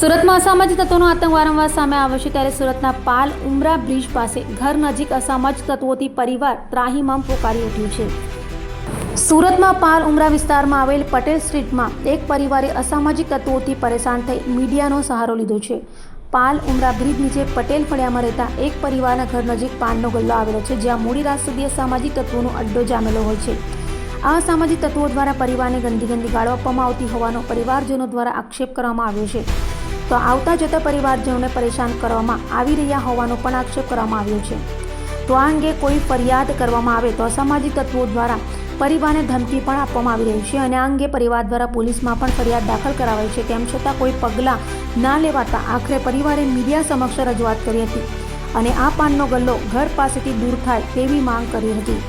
સુરતમાં અસામાજિક તત્વોનો આતંક વારંવાર સામે આવે છે ત્યારે સુરતના પાલ ઉમરા બ્રિજ પાસે ઘર નજીક અસામાજિક તત્વોથી પરિવાર ત્રાહિમામ પોકારી ઉઠ્યું છે. સુરતમાં પાલ ઉમરા વિસ્તારમાં આવેલ પટેલ સ્ટ્રીટમાં એક પરિવારે અસામાજિક તત્વોથી પરેશાન થઈ મીડિયાનો સહારો લીધો છે. પાલ ઉમરા બ્રિજ નીચે પટેલ ફળિયામાં રહેતા એક પરિવારના ઘર નજીક પાનનો ગલ્લો આવેલો છે, જ્યાં મોડી રાત સુધી અસામાજિક તત્વોનો અડ્ડો જામેલો હોય છે. આ અસામાજિક તત્વો દ્વારા પરિવારને ગંદી ગંદી ગાળો આવતી હોવાનો પરિવારજનો દ્વારા આક્ષેપ કરવામાં આવ્યો છે. તો આવતા જતા પરિવારજનોને પરેશાન કરવામાં આવી રહ્યા હોવાનો પણ આક્ષેપ કરવામાં આવ્યો છે. તો આ અંગે કોઈ ફરિયાદ કરવામાં આવે તો અસામાજિક તત્વો દ્વારા પરિવારને ધમકી પણ આપવામાં આવી રહી છે અને આ અંગે પરિવાર દ્વારા પોલીસમાં પણ ફરિયાદ દાખલ કરાવાઈ છે. તેમ છતાં કોઈ પગલાં ના લેવાતા આખરે પરિવારે મીડિયા સમક્ષ રજૂઆત કરી હતી અને આ પાનનો ગલ્લો ઘર પાસેથી દૂર થાય તેવી માંગ કરી હતી.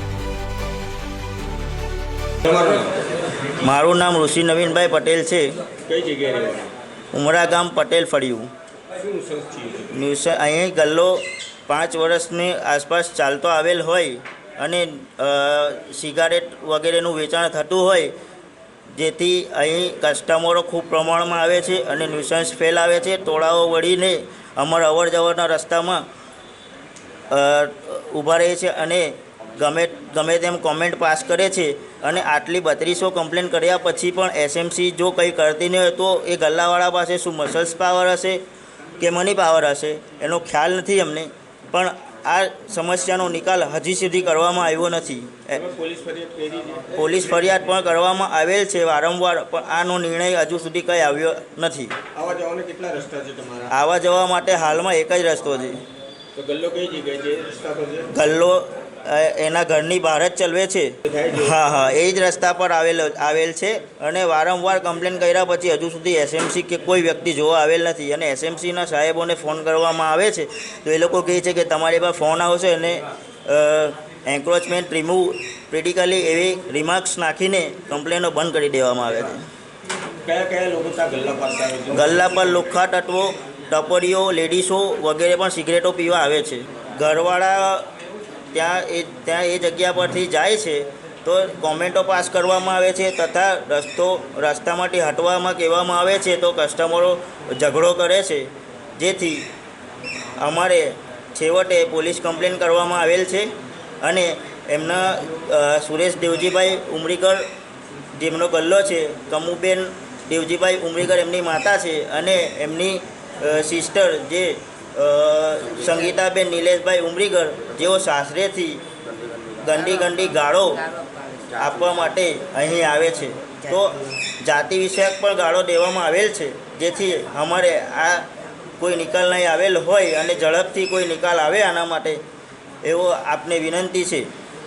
મારું નામ ઋષિ નવીનભાઈ પટેલ છે. કઈ જગ્યાએ ઉમરા ગામ પટેલ ફળિયું. ન્યૂઝ અહીં ગલ્લો પાંચ વર્ષની આસપાસ ચાલતો આવેલ હોય અને સિગારેટ વગેરેનું વેચાણ થતું હોય, જેથી અહીં કસ્ટમરો ખૂબ પ્રમાણમાં આવે છે અને ન્યુસન્સ ફેલાવે છે. ટોળાઓ વળીને અમારા અવર જવરના રસ્તામાં ઊભા રહે છે અને ગમે ગમે તેમ કોમેન્ટ પાસ કરે છે અને આટલી બત્રીસો કમ્પ્લેન કર્યા પછી પણ એસએમસી જો કંઈ કરતી નહીં હોય તો એ ગલ્લાવાળા પાસે શું મસલ્સ પાવર હશે કે મની પાવર હશે? એનો ખ્યાલ નથી અમને. પણ આ સમસ્યાનો નિકાલ હજી સુધી કરવામાં આવ્યો નથી. પોલીસ ફરિયાદ પણ કરવામાં આવેલ છે વારંવાર પણ આનો નિર્ણય હજુ સુધી કંઈ આવ્યો નથી. આવા જવા માટે હાલમાં એક જ રસ્તો છે? ગલ્લો એના ઘરની બહાર જ ચલવે છે. હા હા એ જ રસ્તા પર આવેલ આવેલ છે અને વારંવાર કમ્પ્લેન કર્યા પછી હજુ સુધી એસએમસી કે કોઈ વ્યક્તિ જોવા આવેલ નથી અને એસએમસીના સાહેબોને ફોન કરવામાં આવે છે તો એ લોકો કહે છે કે તમારી પાસે ફોન આવશે અને એન્ક્રોચમેન્ટ રિમૂવ ક્રિટિકલી એવી રિમાર્ક્સ નાખીને કમ્પ્લેનો બંધ કરી દેવામાં આવે છે. કયા કયા લોકો ત્યાં ગલ્લા પાસે આવે છે? ગલ્લા પર લોખા તત્વો ટપરીઓ લેડીસો વગેરે પણ સિગરેટો પીવા આવે છે. ઘરવાળા ત્યાં એ ત્યાં એ જગ્યા પરથી જાય છે, તો કોમેન્ટો પાસ કરવામાં આવે છે તથા રસ્તો, રસ્તામાંથી હટવામાં કહેવામાં આવે છે તો કસ્ટમરો ઝઘડો કરે છે. જેથી અમારે છેવટે પોલીસ કમ્પ્લેન કરવામાં આવેલ છે અને એમના સુરેશ દેવજીભાઈ ઉમરીકર જેમનો ગલ્લો છે, કમુબેન દેવજીભાઈ ઉમરીકર એમની માતા છે અને એમની સિસ્ટર જે સંગીતાબેન નિલેશભાઈ ઉમરીગર, જેઓ સાસરેથી ગંદી ગંડી ગાળો આપવા માટે અહીં આવે છે. તો જાતિ વિષયક પણ ગાળો દેવામાં આવેલ છે, જેથી અમારે આ કોઈ નિકાલ નહીં આવેલ હોય અને ઝડપથી કોઈ નિકાલ આવે આના માટે એવો આપને વિનંતી છે.